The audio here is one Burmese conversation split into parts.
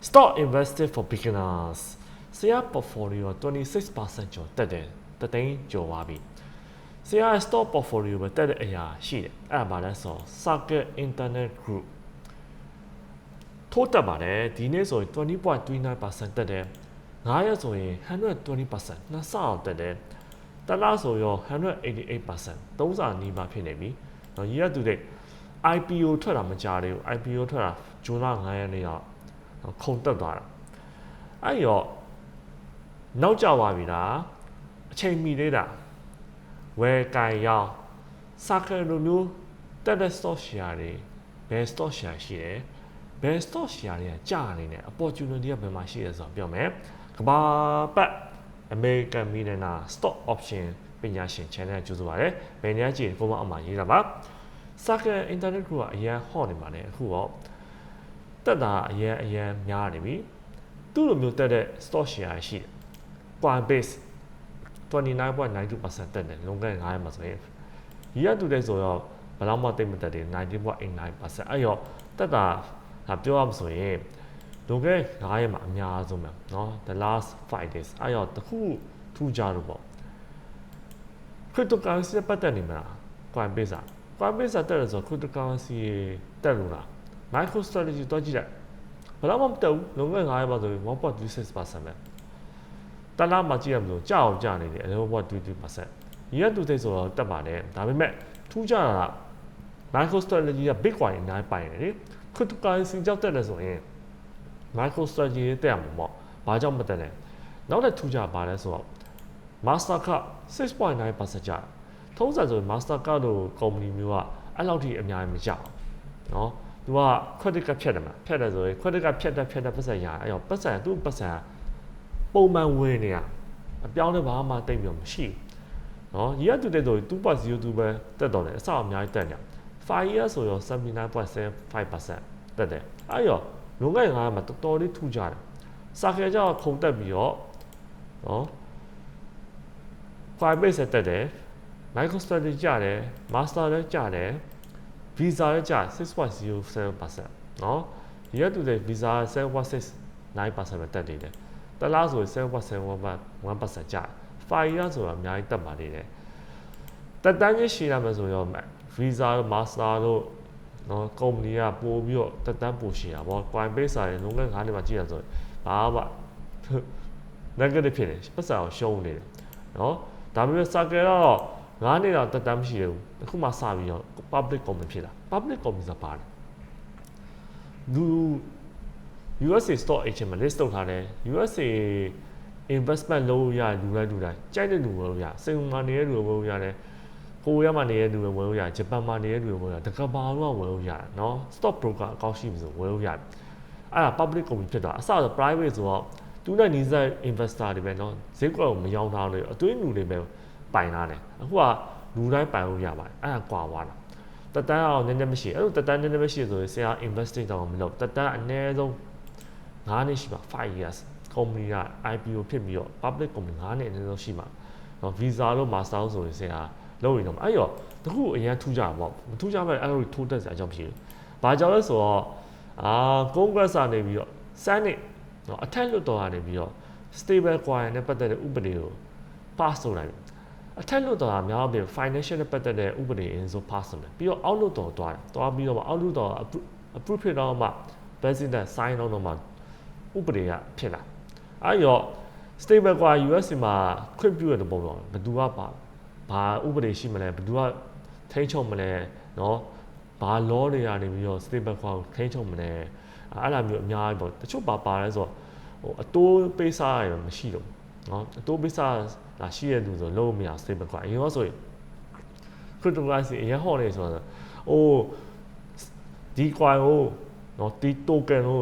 stock invested for beginners ဆရာ portfolio 26%ကျော်တက်တယ်တသိန်းကျော်သွားပြီဆရာ stock portfolio ပဲတက်တဲ့အရာရှိတယ်အဲ့ဒါဘာလဲဆို Circle Internet Group ထိုးတက်ပါတယ်ဒီနေ့ဆိုရင်20.29%တက်တယ်9ရက်ဆိုရင်120%နှစ်ဆအောင်တက်တယ်တလားဆိုရော188%သုံးဆနီးပါးဖြစ်နေပြီနော်ရည်ရတူတဲ့ IPO ထွက်တာမကြသေးဘူး IPO ထွက်တာဇွန်လ9ရက်နေ့က ခုံတက်သွားတာအဲ့ရောနောက်ကျသွားပြီလားအချိန်မီသေးတာဝယ်ကင်ရောက်စာကလိုမျိုးတက်တဲ့ stock share တွေဘယ် stock share ရှိတယ်ဘယ် stock share တွေကကြာနေတယ် opportunity ကဘယ်မှာရှိလဲဆိုတော့ပြောမယ်ကဘာပတ် American Millionaire Stock Option ပညာရှင် channel ကြိုးစားပါတယ်ဘယ်နေရာကြည့်ကိုမအောင်မှာရေးတာပါ Circle Internet Group ကအရန်ဟော့နေပါတယ်အခုတော့ တက်တာအရန်အရန်များနေပြီသူ့လိုမျိုးတက်တဲ့ stock share ရှိတယ် Coinbase 29.92%တက်တယ်လုံးက9ရက်မှာဆိုရင်ရရတူတဲ့ဆိုတော့ဘယ်တော့မှတိတ်မတက်တယ်19.89%အဲ့ရောတက်တာဒါပြောရမဆိုရင်လုံးက9ရက်မှာအများဆုံးပဲเนาะ the last 5 days အဲ့ရောတခုထူးကြလို့ပေါ့ cryptocurrency ပတ်သက်နေမလား Coinbase อ่ะ Coinbase တက်တယ်ဆို cryptocurrency တက်လို့လား MicroStrategy တော့ကြည့်လိုက်ဘယ်တော့မှမတက်ဘူးလုံးက9ရက်မှာဆိုရင်1.26%ပဲတလားမှကြည့်ရမလို့ကြောက်ကြနေတယ်အလုံး1.22%ရရတူသိဆိုတော့တက်ပါတယ်ဒါပေမဲ့ထူးကြတာက MicroStrategy က Bitcoin အနိုင်ပိုင်တယ်လေ cryptocurrency ကြောက်တက်တယ်ဆိုရင် MicroStrategy တက်ရမှာပေါ့ဘာကြောင့်မတက်လဲနောက်တစ်ထူးကြပါလဲဆိုတော့ Mastercard 6.9%ကျထုံးစံဆိုရင် Mastercard တို့ company မျိုးကအဲ့လောက်ထိအများကြီးမကြဘူးเนาะ သူက credit card ဖြတ်တယ်မှာဖြတ်တယ်ဆိုရင် credit card ဖြတ်တယ်ဖြတ်တယ်ပတ်စံရအဲ့တော့ပတ်စံသူ့ပတ်စံပုံမှန်ဝင်နေရအပြောင်းလဲဘာမှတိတ်ပြီးမရှိဘူးနော် year to date ဆို2.02ပဲတက်တော့တယ်အဆောက်အများကြီးတက်တယ်5 year ဆိုရော79.75%တက်တယ်အဲ့တော့လုံငယ်ငါးမှာတော်တော်လေးထူကြတယ်စာခဲကြောက်ခုံတက်ပြီးတော့နော် private ဆက်တက်တယ် micro strategy ကြတယ် master လည်းကြတယ် Visa ရဲ့ကြာ6.07%နော်ဒီကတူတဲ့ Visa 7.69%ပဲတက်နေတယ်တလားဆို7.71%ကြာ Fire ဆိုတာအများကြီးတက်ပါနေတယ်တက်တန်းချင်းရှည်ရမယ်ဆိုတော့ Visa တို့ Master တို့နော်ကုမ္ပဏီကပို့ပြီးတော့တက်တန်းပို့ရှည်တာပေါ့ Coinbase စာရင်လုံးက9နှစ်မှကြည့်ရဆိုရင်ဘာမှ negative ဖြစ်နေပတ်စံအောင်ရှုံးနေတယ်နော်ဒါပေမဲ့ Circle ကတော့ 9နှစ်တော့တက်တမ်းမရှိဘူးအခုမှစပြီးတော့ public company ဖြစ်လာ public company ဆိုပါတယ်လူ USA stock exchange မှာ list လုပ်ထားတယ် USA investment လုပ်ရလူလိုက်လူတိုင်းကြိုက်တဲ့လူဝယ်လို့ရစင်ကာပူနေတဲ့လူဝယ်လို့ရတယ်ကိုရီးယားမှာနေတဲ့လူဝယ်လို့ရဂျပန်မှာနေတဲ့လူဝယ်လို့ရတကဘာလုံးကဝယ်လို့ရတယ်နော် stock broker အကောင့်ရှိပြီဆိုဝယ်လို့ရတယ်အဲ့ဒါ public company ဖြစ်သွားအစတော့ private ဆိုတော့သူနဲ့နီးစပ် investor တွေပဲနော်ဈေးကွက်ကိုမရောင်းထားလို့အသွင်းလူတွေပဲ ပိုင်တာနဲ့အခုကလူတိုင်းပိုင်လို့ရပါတယ်အဲ့ဒါကွာသွားတာတက်တန်းအောင်နည်းနည်းမရှိအဲ့လိုတက်တန်းနည်းနည်းမရှိဆိုရင်ဆရာ investing တောင်မလုပ်တက်တန်းအနည်းဆုံး9နှစ်ရှိပါ5 years company က IPO ဖြစ်ပြီးတော့ public company 9နှစ်အနည်းဆုံးရှိမှာနော် visa လို့ master ဆိုရင်ဆရာလုပ်နေတော့အဲ့ရောတခုအရင်ထူးကြပါဘောမထူးကြမဲ့အဲ့လိုထိုးတက်စရာအကြောင်းဖြစ်တယ်ဘာကြောင့်လဲဆိုတော့အာ congress ကနေပြီးတော့စမ်းနေနော်အထက်လွတ်တော်ကနေပြီးတော့ stable coin နဲ့ပတ်သက်တဲ့ဥပဒေကို pass လုပ်လိုက်တယ် အထက်လွှတ်တော်ကများပြီး financial နဲ့ပတ်သက်တဲ့ဥပဒေအင်းဆို pass လုပ်တယ်ပြီးတော့အောက်လွှတ်တော်သွားတယ်သွားပြီးတော့အောက်လွှတ်တော် approve ဖြစ်တော့မှ president sign လုပ်တော့မှဥပဒေကဖြစ်လာအဲ့ရော stable coin US မှာခွင့်ပြုရတဲ့ပုံတော့ဘယ်သူကပါဘာဥပဒေရှိမလဲဘယ်သူကထိန်းချုပ်မလဲเนาะဘာ law တွေကနေပြီးတော့ stable coin ကိုထိန်းချုပ်မလဲအဲ့လိုမျိုးအများကြီးပေါ့တချို့ပါပါလဲဆိုတော့ဟိုအတိုးပေးစားရမရှိတော့ နော်အတိုးပိစလာရှိရတူဆိုလုံးမရစိတ်မကွာအရင်ကဆိုရင် cryptocurrency အရင်ဟောနေဆိုတော့အိုးဒီ coin ကိုနော်ဒီ token ကို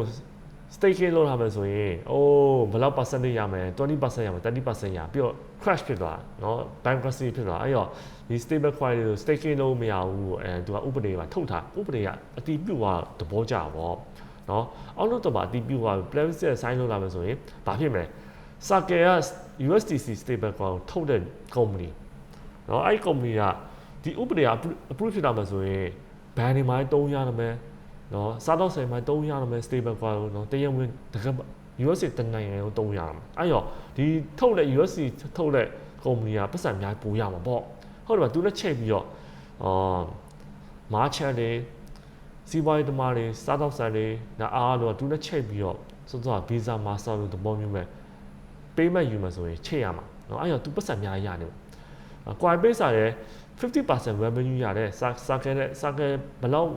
staking လုပ်ထားမယ်ဆိုရင်အိုးဘယ်လောက် percentage ရမလဲ20%ရမလဲ30%ရပြီးတော့ crash ဖြစ်သွားနော် bankruptcy ဖြစ်သွားအဲ့တော့ဒီ stable coin တွေကို staking လုပ်မရဘူးအဲသူကဥပဒေမှာထုတ်ထားဥပဒေကအတိပြုသွားသဘောကျပါဗောနော်အောက်လို့တော့ပါအတိပြုသွား privacy sign လုပ်လာမယ်ဆိုရင်ဘာဖြစ်မလဲ Circle က USDC stable coin ကိုထုတ်တဲ့ company เนาะအဲ့ company ကဒီဥပဒေက approve ဖြစ်တာမှဆိုရင်ဘန်တွေမှာတုံးရရမယ် နော်စားတော့ဆိုင်မှာတုံးရတော့မယ် stable coin ကိုနော်တရားဝင်တကယ် USD တနိုင်ငံကိုတုံးရမှာအဲ့တော့ဒီထုတ်တဲ့ USD ထုတ်တဲ့ကုမ္ပဏီကပတ်စံအများကြီးပိုရမှာပေါ့ဟုတ်တယ်ပါသူလည်းချိန်ပြီးတော့အာမာချန်တွေစီးပွားရေးသမားတွေစားတော့ဆိုင်တွေဒါအားလုံးကသူလည်းချိန်ပြီးတော့စောစော Visa Master လို့သဘောမျိုးပဲ payment ယူမှာဆိုရင်ချိန်ရမှာเนาะအဲ့တော့ तू ပတ်စံအများကြီးရနေမှာ Coinbase ကလည်း50% revenue ရတဲ့စာစာကဲတဲ့စာကဲဘယ်လောက်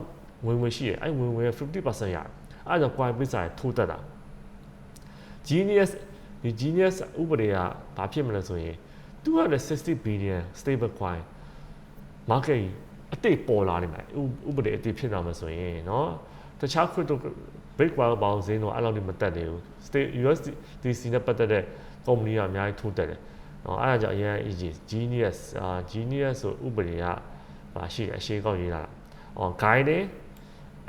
ဝင်ဝင်ရှိရအဲ့ဝင်ဝင်50%ရတယ်အဲ့တော့ Coinbase ကထိုးတက်တာ Genius ဒီ Genius ဥပဒေကဘာဖြစ်မလဲဆိုရင်260 billion stable coin market အတိတ်ပေါ်လာနေမှာဥပဒေအတိတ်ဖြစ်လာမှာဆိုရင်เนาะတခြား crypto Bitcoin ပေါင်းဈေးတော့အဲ့လောက်နေမတက်သေးဘူး state USDC နဲ့ပတ်သက်တဲ့ ကုမ္ပဏီကအများကြီးထိုးတက်တယ်နော်အဲ့ဒါကြောင့်အရင် EG genius အာ genius ဆိုဥပဒေကမရှိတယ်အရှိကောက်ရေးတာ on guiding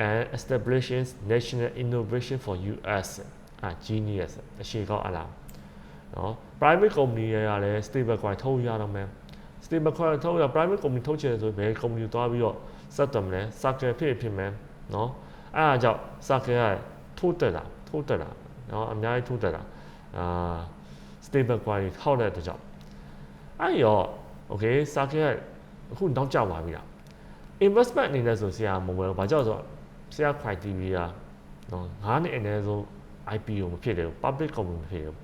and establishing national innovation for US အာ genius အရှိကောက်အလားနော် private company တွေကလည်း stable coin ထုတ်ရတော့မယ် stable coin ထုတ်ရ private company ထုတ်ချင်တယ်ဆိုဘယ် company သွားပြီးတော့ဆက်တယ်မလဲ circle ဖြစ်ဖြစ်မယ်နော်အဲ့ဒါကြောင့် circle ကထိုးတက်တာထိုးတက်တာနော်အများကြီးထိုးတက်တာအာ stable coin တွေထောက်တဲ့အတွက်ကြောင့်အဲ့ရော okay circle ကအခုနောက်ကျသွားပြီလား investment အနေနဲ့ဆိုဆရာမဝယ်ဘူးဘာကြောင့်ဆိုတော့ဆရာ criteria နော်ငါးနှစ်အနည်းဆုံး IPO မဖြစ်တယ် public company မဖြစ်ဘူး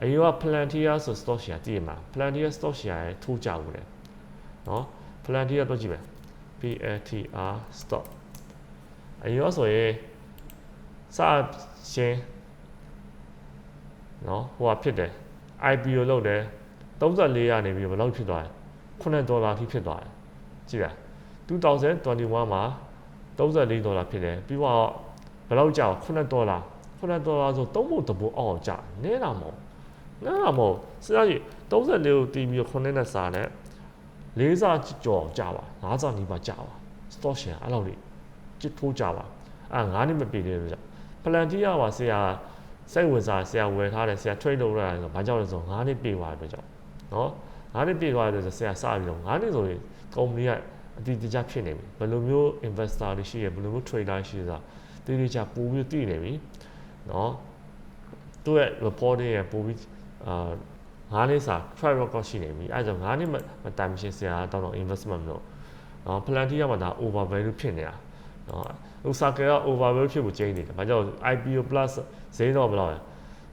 အရင်က Palantir ဆို stock share တည်မှာ Palantir stock share ရဲ့ထိုးကြဘူးလေနော် Palantir တော့ကြည့်မယ် PLTR stock အရင်ကဆိုရင်စရှင်း နော်ဟိုကဖြစ်တယ် IPO လုပ်တယ်34ရနေပြီးဘယ်လောက်ဖြစ်သွားလဲ9ဒေါ်လာထိဖြစ်သွားတယ်ကြည့်လား2021မှာ34ဒေါ်လာဖြစ်တယ်ပြီးတော့ဘယ်လောက်ကြာ9ဒေါ်လာ9ဒေါ်လာဆို3ဘုံတဘုံအောက်ကြာနဲတာမဟုတ်နဲတာမဟုတ်စဉ်းစားကြည့်34ကိုတီးပြီး9နဲ့စာနဲ့၄စာကြော်ကြာပါ5စာနီးပါကြာပါ stock share အဲ့လောက်လေးကြစ်ထိုးကြပါအဲ့9နှစ်မပြည့်သေးလို့ကြာ Palantir ပါဆရာ စိတ်ဝင်စားဆရာဝယ်ထားတယ်ဆရာ trade လုပ်ရတာဆိုဘာကြောင့်လဲဆို9နှစ်ပြည့်သွားတယ်ကြောင့်နော်9နှစ်ပြည့်သွားတယ်ဆိုဆရာစပြီးတော့9နှစ်ဆိုရင် company ကအတိအကျဖြစ်နေပြီဘယ်လိုမျိုး investor တွေရှိရဘယ်လိုမျိုး trader ရှိရဆိုတာတိတိကျပို့ပြီးသိနေပြီနော်သူ့ရဲ့ reporting ရဲ့ပို့ပြီးအာငါးနှစ်စာ track record ရှိနေပြီအဲဒါကြောင့်ငါးနှစ်မတိုင်မရှင်ဆရာတောင်းတော့ investment လို့နော် Palantir ကမှဒါ over value ဖြစ်နေတာနော်ဥစားကက over value ဖြစ်ဖို့ကျင်းနေတယ်ဘာကြောင့် IPO plus ဈေးတော့ဘယ်လောက်လဲ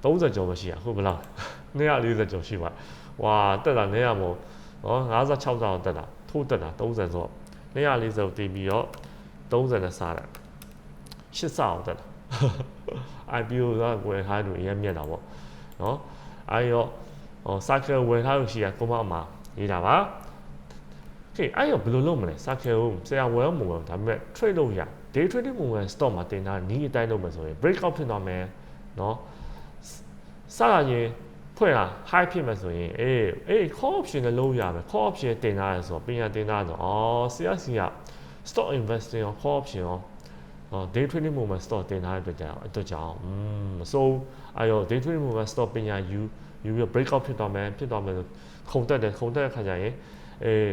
30ကျော်မရှိရအခုဘယ်လောက်240ကျော်ရှိပါဝါတက်တာ900မို့နော်56တောင်တက်တာထိုးတက်တာ30ဆိုတော့240တည်ပြီးတော့30နဲ့စားတယ်80ဆအောင်တက်တာ IPO ကဝယ်ထားလို့အရင်မြတ်တာပေါ့နော်အဲဒီတော့ဟော cycle ဝယ်ထားလို့ရှိရကိုမအမှာရေးတာပါကဲအဲ့ရောဘယ်လိုလုပ်မလဲ cycle ကိုဆရာဝယ်မဝင်ဒါပေမဲ့ trade လုပ်ရ day trading movement stock မှာတင်တာနီးအတိုင်းလုပ်မယ်ဆိုရင် breakout ဖြစ်သွားမယ် နော်စရရင်ဖွင့်လာ high ဖြစ်မယ်ဆိုရင်အေးအေး call option နဲ့လုပ်ရမယ် call option တင်ထားရဆိုတော့ပြင်ရတင်ထားဆိုအော်ဆရာစီက stock investing ရော call option ရောအော် day trading movement stock တင်ထားတဲ့အတွက်ကြောင့်အတွက်ကြောင့်อืมမစိုးအဲ့ရော day trading movement stock ပညာယူယူပြီး breakout ဖြစ်သွားမယ်ဖြစ်သွားမယ်ဆိုခုံတက်တယ်ခုံတက်တဲ့ခါကျရင်အေး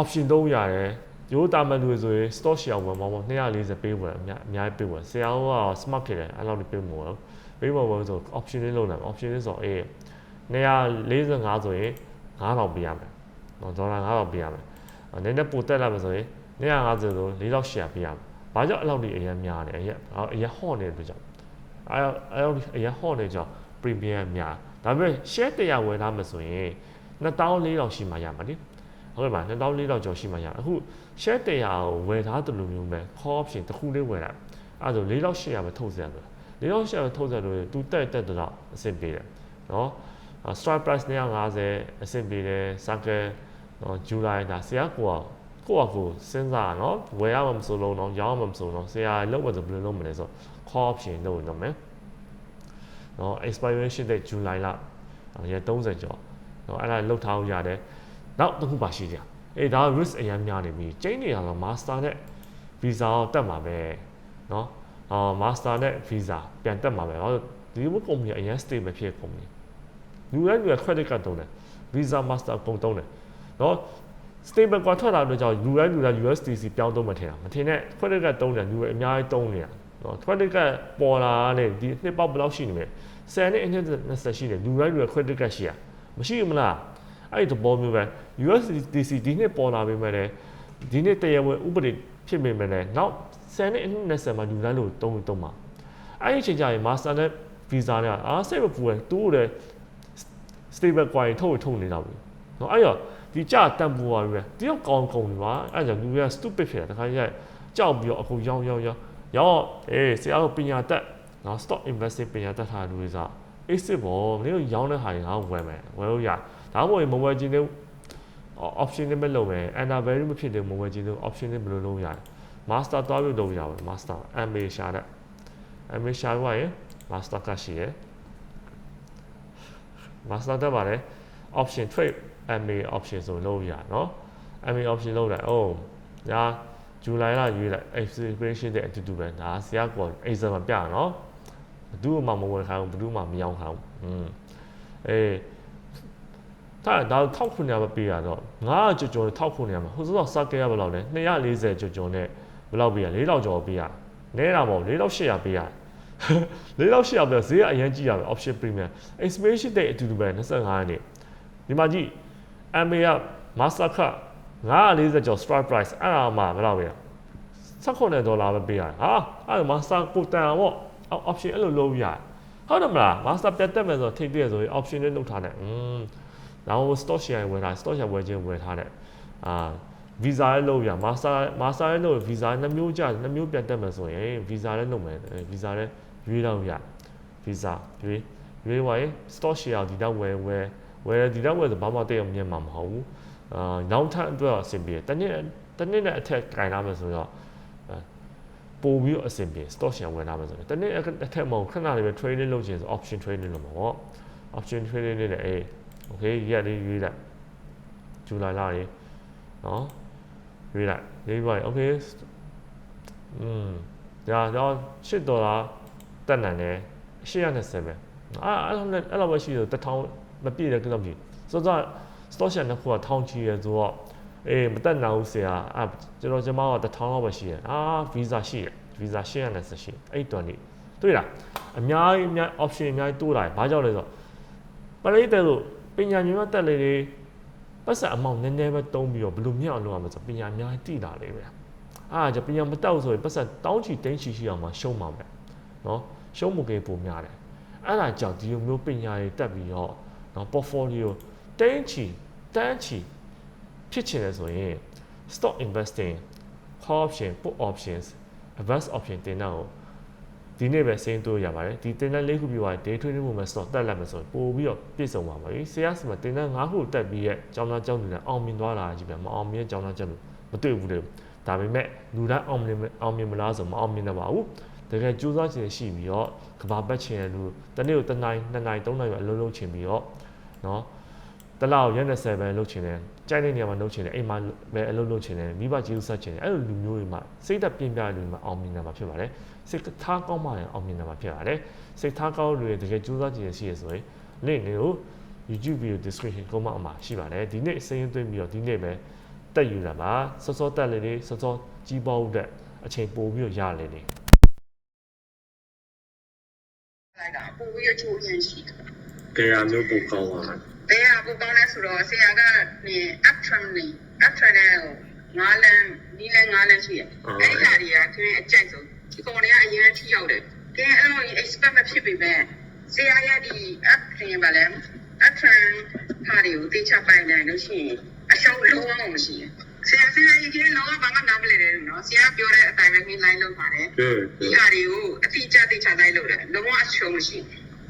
option သုံးရတယ် ရိုးတာမန်လူဆိုရင် stock share ဝင်မှာပေါ့240ပေးဝင်အများအများပေးဝင်ဆရာက smart ဖြစ်တယ်အဲ့လောက်နေပေးမှာပေါ့ပေးမှာပေါ့ဆို option လေးလုံးတယ် option လေးဆိုအေး245ဆိုရင်9000ပေးရမယ်နော်ဒေါ်လာ9000ပေးရမယ်နည်းနည်းပိုတက်လာမယ်ဆိုရင်250ဆို4000 share ပေးရမယ်ဘာကြောင့်အဲ့လောက်နေအရင်များတယ်အရင်အရင်ဟော့နေတဲ့အတွက်ကြောင့်အဲ့အဲ့လောက်အရင်ဟော့နေကြောင့် premium များဒါပေမဲ့ share 100ဝယ်ထားမယ်ဆိုရင်2400ရှိမှရမှာလေ ဟုတ်ပါ2400ကျော်ရှိမှရအခု share 100ကိုဝယ်ထားတယ်လို့မျိုးပဲ call option တစ်ခုလေးဝယ်လိုက်အဲ့ဒါဆို4800ပဲထုတ်စရာဆို4800ထုတ်စရာလို့သူတက်တက်တော့အဆင်ပြေတယ်နော် strike price 250အဆင်ပြေတယ် circle နော် July ဒါဆရာကိုကိုယ့်အကိုစဉ်းစားနော်ဝယ်ရမှာမဆိုလို့တော့ရောင်းမှာမဆိုတော့ဆရာလောက်မယ်ဆိုဘယ်လိုလုပ်မလဲဆို call option လုပ်နေတော့မယ်နော် expiration date July လရ30ကျော်နော်အဲ့ဒါလောက်ထားလို့ရတယ် နောက်တစ်ခုပါရှိကြအေးဒါ risk အရင်များနေပြီကျင်းနေရတော့ master နဲ့ visa ကိုတက်မှာပဲเนาะအာ master နဲ့ visa ပြန်တက်မှာပဲဘာလို့ဒီလိုကုမ္ပဏီအရင် stable ဖြစ်ကုမ္ပဏီလူတိုင်းလူ credit card တုံးတယ် visa master အကုန်တုံးတယ်เนาะ stable coin ထွက်လာတော့ကြောင့်လူတိုင်းလူတိုင်း USDC ပြောင်းသုံးမထင်တာမထင်နဲ့ credit card သုံးတယ်လူတွေအများကြီးသုံးနေတာနော် credit card ပေါ်လာတဲ့ဒီနှစ်ပေါက်ဘယ်လောက်ရှိနေလဲ10နဲ့အနှစ်20ရှိတယ်လူတိုင်းလူတွေ credit card ရှိရမရှိဘူးမလား အဲ့ဒီသဘောမျိုးပဲ USDC ဒီနှစ်ပေါ်လာပြီမဲ့လေဒီနှစ်တရားဝင်ဥပဒေဖြစ်ပေမဲ့လည်းနောက်10နဲ့အနှစ်20မှာလူတိုင်းလူသုံးသုံးမှာအဲ့ဒီအချိန်ကျရင် master နဲ့ visa နဲ့အားစိတ်မပူရင်တူးတယ် stable coin ထုတ်ထုတ်နေတာပြီနော်အဲ့တော့ဒီကြတန်ပူပါပြီပဲတယောက်ကောင်းကုန်နေပါအဲ့ကြောင့်လူတွေက stupid ဖြစ်တယ်တခါကျကြောက်ပြီးတော့အခုရောင်းရောင်းရောင်းရောင်းအေးဆရာတို့ပညာတတ်နော် stock investing ပညာတတ်ထားတဲ့လူတွေစားအေးစစ်ပေါ်မင်းတို့ရောင်းတဲ့ဟာတွေငါဝယ်မယ်ဝယ်လို့ရ ဒါမှမဟုတ်မဝယ်ခြင်းတဲ့ option နဲ့မလုပ်မယ် under value မဖြစ်တဲ့မဝယ်ခြင်းတဲ့ option နဲ့မလုပ်လို့ရတယ် master သွားပြီးလုပ်ရပါတယ် master ma ရှာတဲ့ ma ရှာရရင် master ကရှိရယ် master တက်ပါတယ် option trade ma option ဆိုလုပ်ရနော် ma option လုပ်လိုက်အိုးညာဇူလိုင်လရွေးလိုက် expiration တဲ့အတူတူပဲဒါဆရာက exam ပြရနော်ဘယ်သူမှမဝယ်ခိုင်းဘူးဘယ်သူမှမရောင်းခိုင်းဘူးอืมအေး တာဒါထောက်ခုနေရမပေးရတော့ငါကြော်ကြော်ထောက်ခုနေရမှာဟိုစောစကဲရဘယ်လောက်လဲ240ကြော်ကြော်နဲ့ဘယ်လောက်ပေးရ4000ကျော်ပေးရနဲတာမဟုတ်4800ပေးရ4800ပေးဈေးကအရင်ကြည့်ရမယ် option premium expiration date အတူတူပဲ25ရက်နေ့ဒီမှာကြည့် MA က master card 940ကျော် strike price အဲ့ဒါမှဘယ်လောက်ပဲ16ဒေါ်လာပဲပေးရတယ်ဟာအဲ့ဒါ master ကိုတန်အောင်ပေါ့ option အဲ့လိုလုပ်ရတယ်ဟုတ်တယ်မလား master ပြတ်တက်မယ်ဆိုတော့ထိပ်တည့်ဆိုရင် option နဲ့လုပ်ထားတယ်อืม နောက် stock share ဝယ်ထား stock share ဝယ်ခြင်းဝယ်ထားတယ်အာ visa လည်းလုပ်ရ master master လည်းလုပ် visa နှစ်မျိုးကြနှစ်မျိုးပြတ်တက်မယ်ဆိုရင် visa လည်းလုပ်မယ် visa လည်းရွေးတော့ရ visa ရွေးရွေးသွားရင် stock share ဒီတော့ဝယ်ဝယ်ဝယ်ဒီတော့ဝယ်ဆိုဘာမှတိတ်အောင်မြင်မှာမဟုတ်ဘူးအာနောက်ထပ်အတွက်အဆင်ပြေတနေ့တနေ့နဲ့အထက်ကင်လာမယ်ဆိုတော့ပို့ပြီးအဆင်ပြေ stock share ဝယ်လာမယ်ဆိုတော့တနေ့အထက်မဟုတ်ခဏလေးပဲ trading လုပ်ချင်ဆို option trading လုပ်မှာပေါ့ option trading လေး လည်းအေး okay ရက်လေးရွေးလိုက်ဇူလိုင်လလေးနော်ရွေးလိုက်ရေးပါ okay อืมဒါတော့8ဒေါ်လာတက်နိုင်တယ်820ပဲအာအဲ့လိုနဲ့အဲ့လိုပဲရှိတယ်1000မပြည့်တဲ့ကိစ္စမရှိစောစော stock share နှစ်ခုကထောင်ချီရယ်ဆိုတော့အေးမတက်နိုင်ဘူးဆရာအာကျွန်တော်ကျွန်မက1000လောက်ပဲရှိရအာ visa ရှိရ visa 820ရှိအဲ့တွန်နေတွေ့လားအများကြီးအများ option အများကြီးတိုးလာတယ်ဘာကြောင့်လဲဆိုတော့ပရိသတ်တို့ ပညာမြင်မှတက်လေတွေပတ်စံအမောင်နည်းနည်းပဲတုံးပြီးတော့ဘယ်လိုမြအောင်လုပ်ရမလဲဆိုပညာအများကြီးတည်လာလေပဲအားကြပညာမတက်ဘူးဆိုရင်ပတ်စံတောင်းချီတင်းချီရှိအောင်မှရှုံးမှာပဲနော်ရှုံးမှုကေပုံများတယ်အဲ့ဒါကြောင့်ဒီလိုမျိုးပညာတွေတက်ပြီးတော့နော် portfolio တင်းချီတန်းချီဖြစ်ချင်လဲဆိုရင် stock investing call option put options advanced option တင်တာကို ဒီနေ့ပဲစိမ့်တို့ရပါတယ်ဒီတင်တန်း၄ခုပြီးသွား day trading movement တော့တက်လက်မယ်ဆိုရင်ပို့ပြီးတော့ပြည့်စုံပါပါပြီဆရာစမှာတင်တန်း၅ခုတက်ပြီးရဲ့ကျောင်းသားကျောင်းသူတွေအောင်မြင်သွားတာကြီးပဲမအောင်မြင်ကျောင်းသားကျောင်းသူမတွေ့ဘူးလေဒါပေမဲ့လူတိုင်းအောင်မြင်အောင်မြင်မလားဆိုမအောင်မြင်တော့ပါဘူးတကယ်ကြိုးစားခြင်းရှိပြီးတော့ကဘာပတ်ခြင်းလူတနေ့ကိုတစ်နိုင်နှစ်နိုင်သုံးနိုင်ပဲအလုံးလုံးခြင်းပြီးတော့နော် တလောက်ရက်20ပဲလုပ်ချင်တယ်ကြိုက်တဲ့နေရာမှာလုပ်ချင်တယ်အိမ်မှာပဲအလုပ်လုပ်ချင်တယ်မိဘကျေးဇူးဆက်ချင်တယ်အဲ့လိုလူမျိုးတွေမှာစိတ်သက်ပြင်းပြတဲ့လူတွေမှာအောင်မြင်တာမှာဖြစ်ပါတယ်စိတ်ထားကောင်းမှလည်းအောင်မြင်တာမှာဖြစ်ပါတယ်စိတ်ထားကောင်းတွေတကယ်ကြိုးစားကြည့်ရရှိရဆိုရင် link တွေကို YouTube video description ကောမှာအမှာရှိပါတယ်ဒီနေ့စိတ်ရင်းသွင်းပြီးတော့ဒီနေ့ပဲတက်ယူတာပါစောစောတက်လေလေးစောစောကြီးပေါက်တဲ့အချိန်ပို့ပြီးတော့ရလေလေလိုက်တာပို့ပြီးအချိုးရင်ရှိတယ်ကြရမျိုးပို့ကောင်းပါလား။ တရားပို့ကောင်းလဲဆိုတော့ဆရာကနေ action နေ action နဲ့ငါးလန်းနီးလန်းငါးလန်းရှိတယ်။အဲ့ဒီဟာတွေကသူအကြိုက်ဆုံးဒီကောင်တွေကအရင်ထိရောက်တယ်။ကဲအဲ့လို expect မဖြစ်ပေမဲ့ဆရာရဲ့ဒီ action ပါလဲ action ဟာတွေကိုတေချာပိုင်နိုင်လို့ရှိရင်အရှုံးလုံးဝမရှိဘူး။ဆရာဆရာကြီးကလုံးဝဘာမှနားမလည်တယ်နော်။ဆရာပြောတဲ့အတိုင်းပဲ line လုပ်ပါတယ်။ဟုတ်ဒီဟာတွေကိုအတိအကျသိချတိုင်းလုပ်တယ်။လုံးဝအရှုံးမရှိဘူး။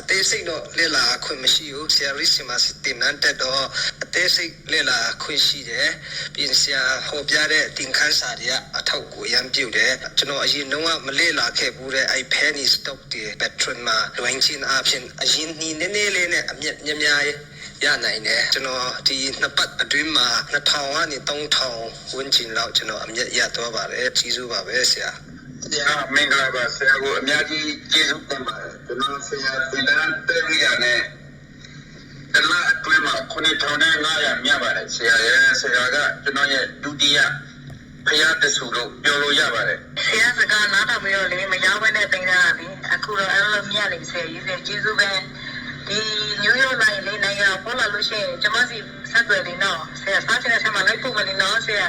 အသေးစိတ်တော့လေ့လာခွင့်မရှိဘူးဆရာရစ်စီမှာတင်နန်းတက်တော့အသေးစိတ်လေ့လာခွင့်ရှိတယ်ပြင်ဆရာဟောပြတဲ့တင်ခန်းစာတွေကအထောက်အကူရမ်းပြုတယ်ကျွန်တော်အရင်တော့မလေ့လာခဲ့ဘူးတဲ့အဲ့ penny stock တွေ patron မှာလွင်ချင်းအဖြစ်အရင်နီးနည်းနည်းလေးနဲ့အမြတ်များများရနိုင်တယ်ကျွန်တော်ဒီနှစ်ပတ်အတွင်းမှာ2000ကနေ3000ဝန်းကျင်လောက်ကျွန်တော်အမြတ်ရသွားပါတယ်ကြီးစုပါပဲဆရာ ဆရာမင်္ဂလာပါဆရာကိုအများကြီးကျေးဇူးတင်ပါတယ်ကျွန်တော်ဆရာတင်တန်းတက်ရရနဲ့တလားအတွင်းမှာ9500မြတ်ပါတယ်ဆရာရဲ့ဆရာကကျွန်တော်ရဲ့ဒုတိယဖျားတဆူလို့ပြောလို့ရပါတယ်ဆရာစကားနားထောင်ပြီးတော့လေမရောက်ဘဲနဲ့တင်တာလေအခုတော့အဲ့လိုမြတ်နေဆရာကြီးဆရာကျေးဇူးပဲဒီညိုးရိုးလိုက်လေးနိုင်ရပေါ်လာလို့ရှိရင်ကျမစီဆက်သွယ်နေတော့ဆရာစားချင်တဲ့ဆက်မှာလိုက်ဖို့မနေတော့ဆရာ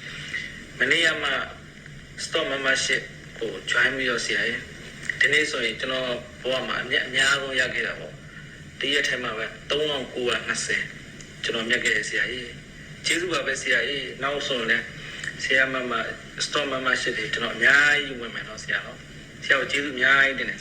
မနေ့ကမှ stop membership ကို join ပြီးတော့ဆရာရဲ့ဒီနေ့ဆိုရင်ကျွန်တော်ဘဝမှာအမြတ်အများဆုံးရခဲ့တာပေါ့ဒီရက်ထဲမှာပဲ3920ကျွန်တော်မြတ်ခဲ့တဲ့ဆရာကြီးကျေးဇူးပါပဲဆရာကြီးနောက်ဆိုရင်လည်းဆရာမမ stop membership တွေကျွန်တော်အများကြီးဝင်မယ်တော့ဆရာတော့ဆရာကိုကျေးဇူးအများကြီးတင်တယ်